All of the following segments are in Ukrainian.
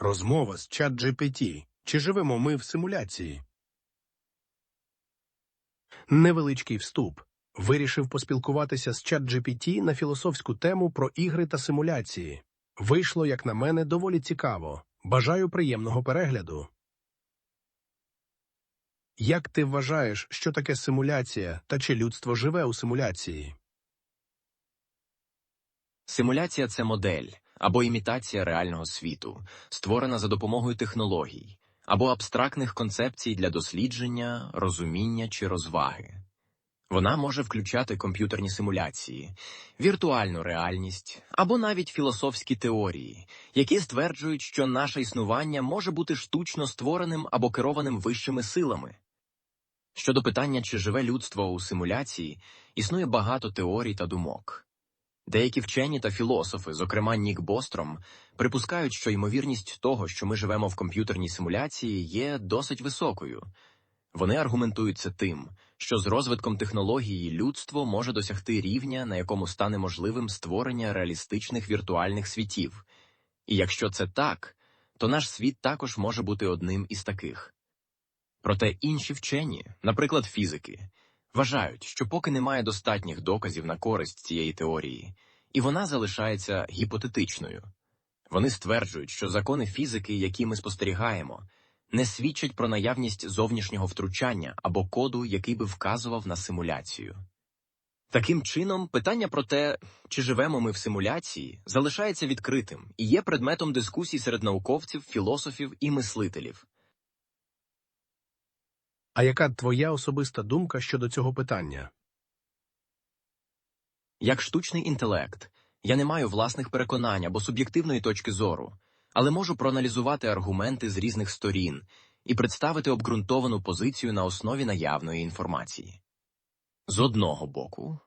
Розмова з чат-GPT. Чи живемо ми в симуляції? Невеличкий вступ. Вирішив поспілкуватися з чат-GPT на філософську тему про ігри та симуляції. Вийшло, як на мене, доволі цікаво. Бажаю приємного перегляду. Як ти вважаєш, що таке симуляція та чи людство живе у симуляції? Симуляція це модель або імітація реального світу, створена за допомогою технологій або абстрактних концепцій для дослідження, розуміння чи розваги. Вона може включати комп'ютерні симуляції, віртуальну реальність або навіть філософські теорії, які стверджують, що наше існування може бути штучно створеним або керованим вищими силами. Щодо питання, чи живе людство у симуляції, існує багато теорій та думок. Деякі вчені та філософи, зокрема Нік Бостром, припускають, що ймовірність того, що ми живемо в комп'ютерній симуляції, є досить високою. Вони аргументують це тим, що з розвитком технології людство може досягти рівня, на якому стане можливим створення реалістичних віртуальних світів. І якщо це так, то наш світ також може бути одним із таких. Проте інші вчені, наприклад, фізики, вважають, що поки немає достатніх доказів на користь цієї теорії, і вона залишається гіпотетичною. Вони стверджують, що закони фізики, які ми спостерігаємо, не свідчать про наявність зовнішнього втручання або коду, який би вказував на симуляцію. Таким чином, питання про те, чи живемо ми в симуляції, залишається відкритим і є предметом дискусій серед науковців, філософів і мислителів. А яка твоя особиста думка щодо цього питання? Як штучний інтелект, я не маю власних переконань або суб'єктивної точки зору, але можу проаналізувати аргументи з різних сторін і представити обґрунтовану позицію на основі наявної інформації. З одного боку,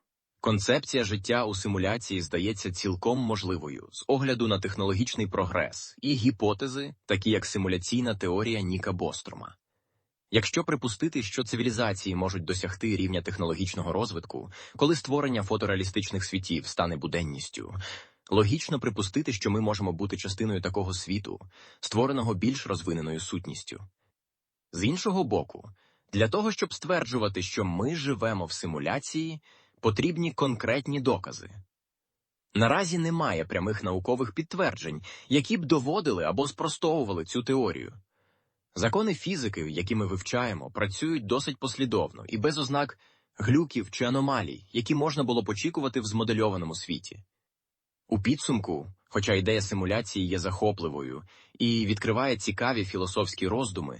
концепція життя у симуляції здається цілком можливою з огляду на технологічний прогрес і гіпотези, такі як симуляційна теорія Ніка Бострома. Якщо припустити, що цивілізації можуть досягти рівня технологічного розвитку, коли створення фотореалістичних світів стане буденністю, логічно припустити, що ми можемо бути частиною такого світу, створеного більш розвиненою сутністю. З іншого боку, для того, щоб стверджувати, що ми живемо в симуляції, потрібні конкретні докази. Наразі немає прямих наукових підтверджень, які б доводили або спростовували цю теорію. Закони фізики, які ми вивчаємо, працюють досить послідовно і без ознак глюків чи аномалій, які можна було б очікувати в змодельованому світі. У підсумку, хоча ідея симуляції є захопливою і відкриває цікаві філософські роздуми,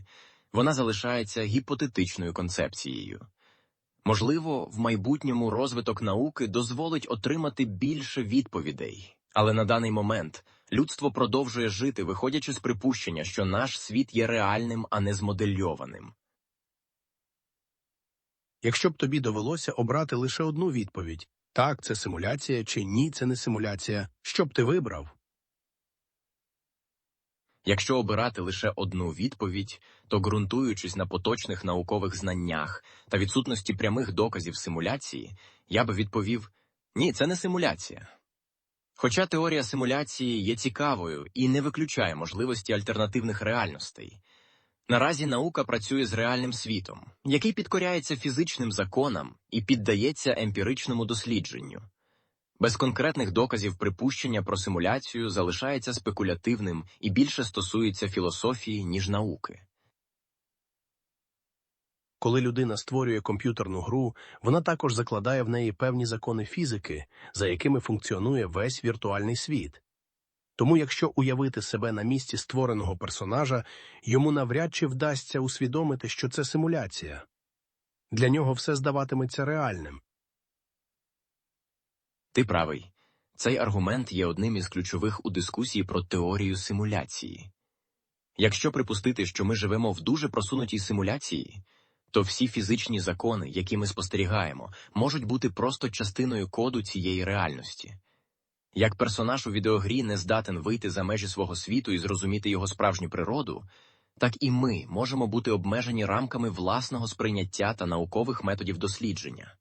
вона залишається гіпотетичною концепцією. Можливо, в майбутньому розвиток науки дозволить отримати більше відповідей, але на даний момент людство продовжує жити, виходячи з припущення, що наш світ є реальним, а не змодельованим. Якщо б тобі довелося обрати лише одну відповідь так, це симуляція чи ні, це не симуляція, що б ти вибрав? Якщо обирати лише одну відповідь, то ґрунтуючись на поточних наукових знаннях та відсутності прямих доказів симуляції, я би відповів ні, це не симуляція. Хоча теорія симуляції є цікавою і не виключає можливості альтернативних реальностей, наразі наука працює з реальним світом, який підкоряється фізичним законам і піддається емпіричному дослідженню. Без конкретних доказів припущення про симуляцію залишається спекулятивним і більше стосується філософії, ніж науки. Коли людина створює комп'ютерну гру, вона також закладає в неї певні закони фізики, за якими функціонує весь віртуальний світ. Тому, якщо уявити себе на місці створеного персонажа, йому навряд чи вдасться усвідомити, що це симуляція. Для нього все здаватиметься реальним. Ти правий. Цей аргумент є одним із ключових у дискусії про теорію симуляції. Якщо припустити, що ми живемо в дуже просунутій симуляції, то всі фізичні закони, які ми спостерігаємо, можуть бути просто частиною коду цієї реальності. Як персонаж у відеогрі не здатен вийти за межі свого світу і зрозуміти його справжню природу, так і ми можемо бути обмежені рамками власного сприйняття та наукових методів дослідження.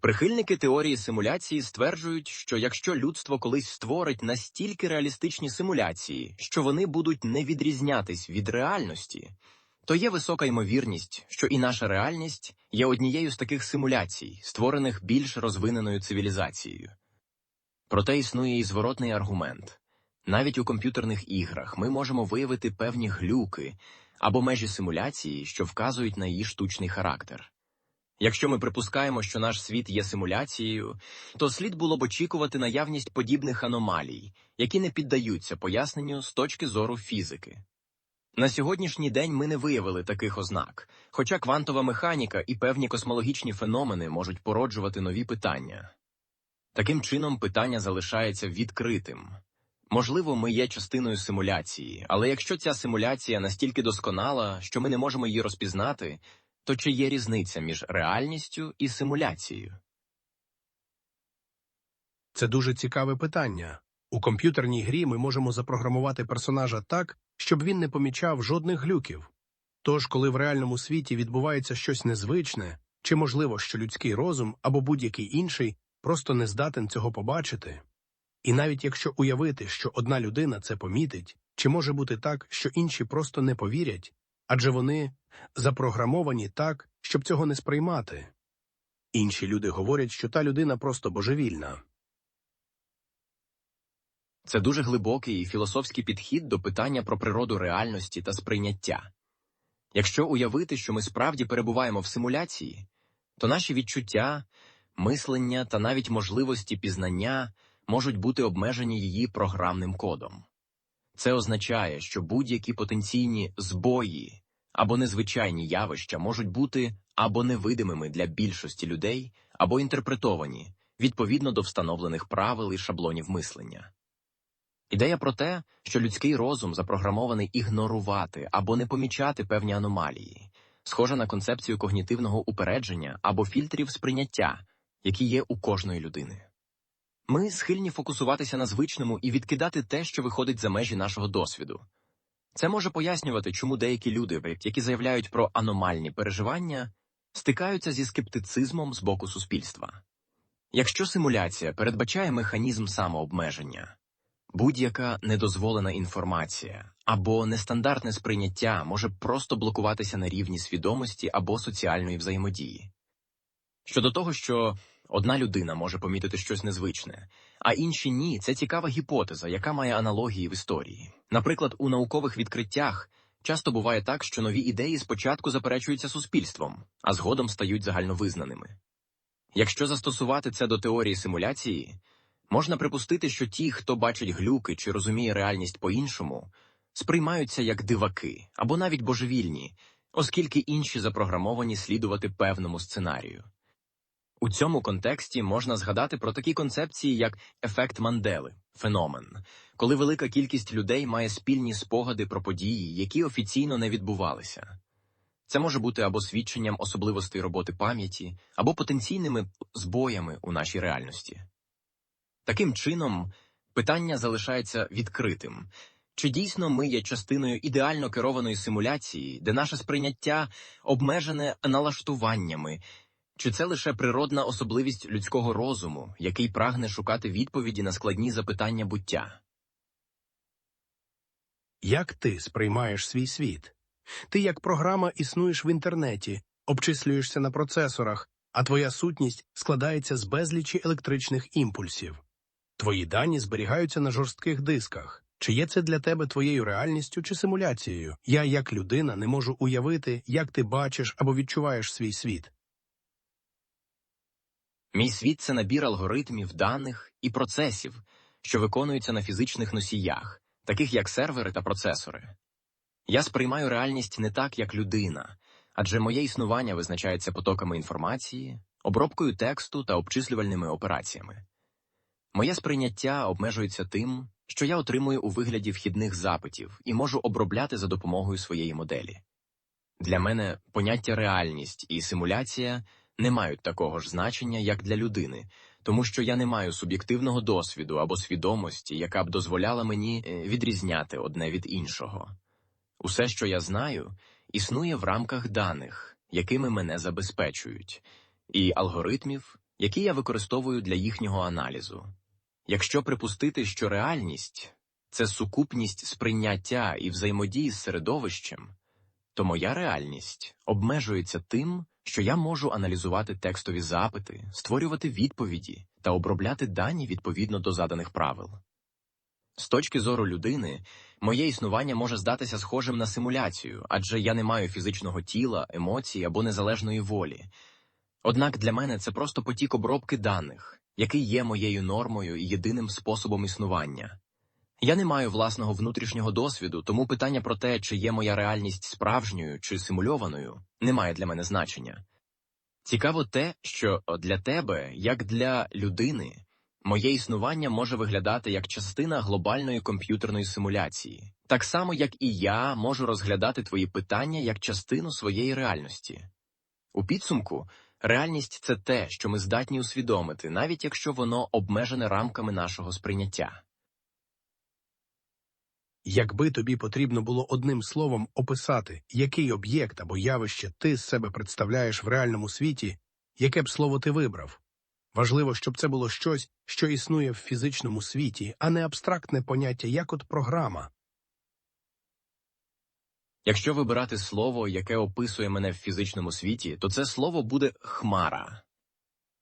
Прихильники теорії симуляції стверджують, що якщо людство колись створить настільки реалістичні симуляції, що вони будуть не відрізнятись від реальності, то є висока ймовірність, що і наша реальність є однією з таких симуляцій, створених більш розвиненою цивілізацією. Проте існує і зворотний аргумент. Навіть у комп'ютерних іграх ми можемо виявити певні глюки або межі симуляції, що вказують на її штучний характер. Якщо ми припускаємо, що наш світ є симуляцією, то слід було б очікувати наявність подібних аномалій, які не піддаються поясненню з точки зору фізики. На сьогоднішній день ми не виявили таких ознак, хоча квантова механіка і певні космологічні феномени можуть породжувати нові питання. Таким чином, питання залишається відкритим. Можливо, ми є частиною симуляції, але якщо ця симуляція настільки досконала, що ми не можемо її розпізнати, то чи є різниця між реальністю і симуляцією? Це дуже цікаве питання. У комп'ютерній грі ми можемо запрограмувати персонажа так, щоб він не помічав жодних глюків. Тож, коли в реальному світі відбувається щось незвичне, чи можливо, що людський розум або будь-який інший просто не здатен цього побачити. І навіть якщо уявити, що одна людина це помітить, чи може бути так, що інші просто не повірять, адже вони запрограмовані так, щоб цього не сприймати. Інші люди говорять, що та людина просто божевільна. Це дуже глибокий і філософський підхід до питання про природу реальності та сприйняття. Якщо уявити, що ми справді перебуваємо в симуляції, то наші відчуття, мислення та навіть можливості пізнання можуть бути обмежені її програмним кодом. Це означає, що будь-які потенційні збої або незвичайні явища можуть бути або невидимими для більшості людей, або інтерпретовані відповідно до встановлених правил і шаблонів мислення. Ідея про те, що людський розум запрограмований ігнорувати або не помічати певні аномалії, схожа на концепцію когнітивного упередження або фільтрів сприйняття, які є у кожної людини. Ми схильні фокусуватися на звичному і відкидати те, що виходить за межі нашого досвіду. Це може пояснювати, чому деякі люди, які заявляють про аномальні переживання, стикаються зі скептицизмом з боку суспільства. Якщо симуляція передбачає механізм самообмеження, будь-яка недозволена інформація або нестандартне сприйняття може просто блокуватися на рівні свідомості або соціальної взаємодії. Щодо того, що одна людина може помітити щось незвичне, а інші ні, це цікава гіпотеза, яка має аналогії в історії. Наприклад, у наукових відкриттях часто буває так, що нові ідеї спочатку заперечуються суспільством, а згодом стають загальновизнаними. Якщо застосувати це до теорії симуляції, можна припустити, що ті, хто бачить глюки чи розуміє реальність по-іншому, сприймаються як диваки або навіть божевільні, оскільки інші запрограмовані слідувати певному сценарію. У цьому контексті можна згадати про такі концепції, як ефект Мандели, феномен, коли велика кількість людей має спільні спогади про події, які офіційно не відбувалися. Це може бути або свідченням особливостей роботи пам'яті, або потенційними збоями у нашій реальності. Таким чином, питання залишається відкритим. Чи дійсно ми є частиною ідеально керованої симуляції, де наше сприйняття обмежене налаштуваннями, чи це лише природна особливість людського розуму, який прагне шукати відповіді на складні запитання буття? Як ти сприймаєш свій світ? Ти як програма існуєш в інтернеті, обчислюєшся на процесорах, а твоя сутність складається з безлічі електричних імпульсів. Твої дані зберігаються на жорстких дисках. Чи є це для тебе твоєю реальністю чи симуляцією? Я, як людина, не можу уявити, як ти бачиш або відчуваєш свій світ. Мій світ це набір алгоритмів, даних і процесів, що виконуються на фізичних носіях, таких як сервери та процесори. Я сприймаю реальність не так, як людина, адже моє існування визначається потоками інформації, обробкою тексту та обчислювальними операціями. Моє сприйняття обмежується тим, що я отримую у вигляді вхідних запитів і можу обробляти за допомогою своєї моделі. Для мене поняття реальність і симуляція не мають такого ж значення, як для людини, тому що я не маю суб'єктивного досвіду або свідомості, яка б дозволяла мені е, відрізняти одне від іншого. Усе, що я знаю, існує в рамках даних, якими мене забезпечують, і алгоритмів, які я використовую для їхнього аналізу. Якщо припустити, що реальність це сукупність сприйняття і взаємодії з середовищем, то моя реальність обмежується тим, що я можу аналізувати текстові запити, створювати відповіді та обробляти дані відповідно до заданих правил. З точки зору людини, моє існування може здатися схожим на симуляцію, адже я не маю фізичного тіла, емоцій або незалежної волі. Однак для мене це просто потік обробки даних, який є моєю нормою і єдиним способом існування. Я не маю власного внутрішнього досвіду, тому питання про те, чи є моя реальність справжньою чи симульованою, не має для мене значення. Цікаво те, що для тебе, як для людини, моє існування може виглядати як частина глобальної комп'ютерної симуляції, так само, як і я можу розглядати твої питання як частину своєї реальності. У підсумку, реальність це те, що ми здатні усвідомити, навіть якщо воно обмежене рамками нашого сприйняття. Якби тобі потрібно було одним словом описати, який об'єкт або явище ти з себе представляєш в реальному світі, яке б слово ти вибрав? Важливо, щоб це було щось, що існує в фізичному світі, а не абстрактне поняття, як от програма. Якщо вибирати слово, яке описує мене в фізичному світі, то це слово буде хмара.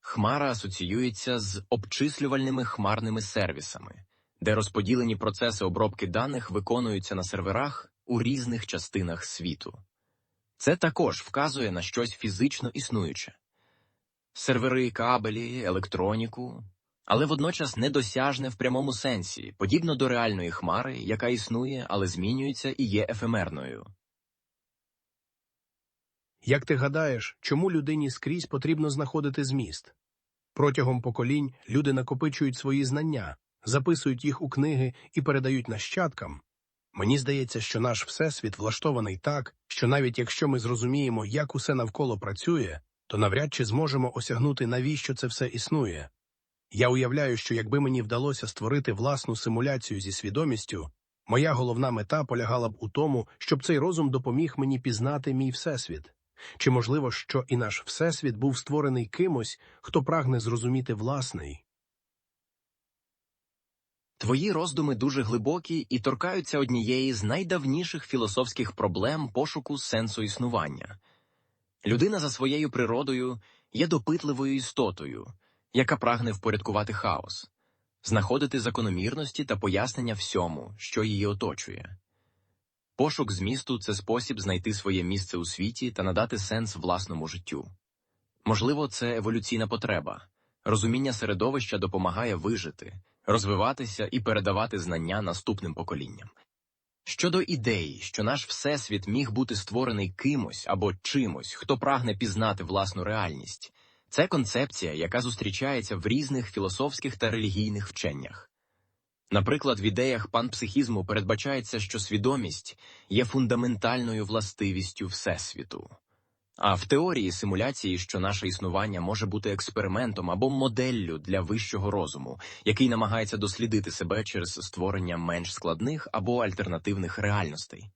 Хмара асоціюється з обчислювальними хмарними сервісами, де розподілені процеси обробки даних виконуються на серверах у різних частинах світу. Це також вказує на щось фізично існуюче сервери, кабелі, електроніку, але водночас недосяжне в прямому сенсі, подібно до реальної хмари, яка існує, але змінюється і є ефемерною. Як ти гадаєш, чому людині скрізь потрібно знаходити зміст? Протягом поколінь люди накопичують свої знання, записують їх у книги і передають нащадкам. Мені здається, що наш всесвіт влаштований так, що навіть якщо ми зрозуміємо, як усе навколо працює, то навряд чи зможемо осягнути, навіщо це все існує. Я уявляю, що якби мені вдалося створити власну симуляцію зі свідомістю, моя головна мета полягала б у тому, щоб цей розум допоміг мені пізнати мій всесвіт. Чи можливо, що і наш всесвіт був створений кимось, хто прагне зрозуміти власний? Твої роздуми дуже глибокі і торкаються однієї з найдавніших філософських проблем пошуку сенсу існування. Людина за своєю природою є допитливою істотою, яка прагне впорядкувати хаос, знаходити закономірності та пояснення всьому, що її оточує. Пошук змісту це спосіб знайти своє місце у світі та надати сенс власному життю. Можливо, це еволюційна потреба. Розуміння середовища допомагає вижити, розвиватися і передавати знання наступним поколінням. Щодо ідеї, що наш всесвіт міг бути створений кимось або чимось, хто прагне пізнати власну реальність, це концепція, яка зустрічається в різних філософських та релігійних вченнях. Наприклад, в ідеях панпсихізму передбачається, що свідомість є фундаментальною властивістю Всесвіту. А в теорії симуляції, що наше існування може бути експериментом або моделлю для вищого розуму, який намагається дослідити себе через створення менш складних або альтернативних реальностей.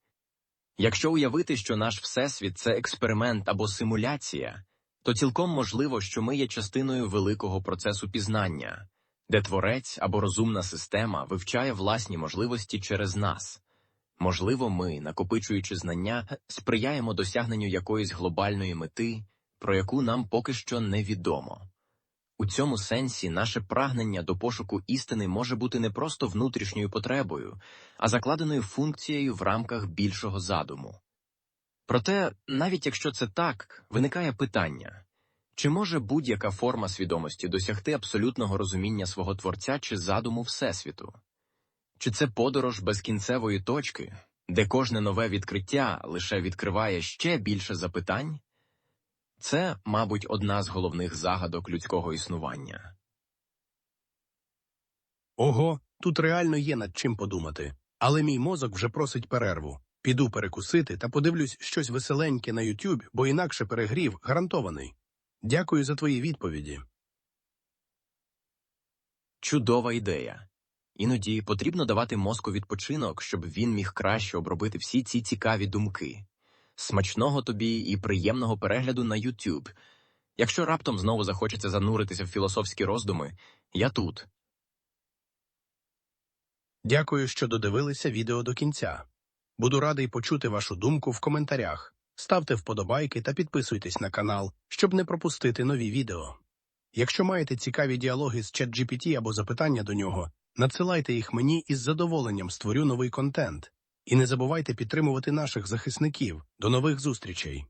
Якщо уявити, що наш всесвіт це експеримент або симуляція, то цілком можливо, що ми є частиною великого процесу пізнання, де творець або розумна система вивчає власні можливості через нас. Можливо, ми, накопичуючи знання, сприяємо досягненню якоїсь глобальної мети, про яку нам поки що невідомо. У цьому сенсі наше прагнення до пошуку істини може бути не просто внутрішньою потребою, а закладеною функцією в рамках більшого задуму. Проте, навіть якщо це так, виникає питання чи може будь-яка форма свідомості досягти абсолютного розуміння свого творця чи задуму Всесвіту? Чи це подорож без кінцевої точки, де кожне нове відкриття лише відкриває ще більше запитань? Це, мабуть, одна з головних загадок людського існування. Ого, тут реально є над чим подумати. Але мій мозок вже просить перерву. Піду перекусити та подивлюсь щось веселеньке на YouTube, бо інакше перегрів гарантований. Дякую за твої відповіді. Чудова ідея. Іноді потрібно давати мозку відпочинок, щоб він міг краще обробити всі ці цікаві думки. Смачного тобі і приємного перегляду на YouTube. Якщо раптом знову захочеться зануритися в філософські роздуми, я тут. Дякую, що додивилися відео до кінця. Буду радий почути вашу думку в коментарях. Ставте вподобайки та підписуйтесь на канал, щоб не пропустити нові відео. Якщо маєте цікаві діалоги з ChatGPT або запитання до нього, надсилайте їх мені із задоволенням створю новий контент. І не забувайте підтримувати наших захисників. До нових зустрічей!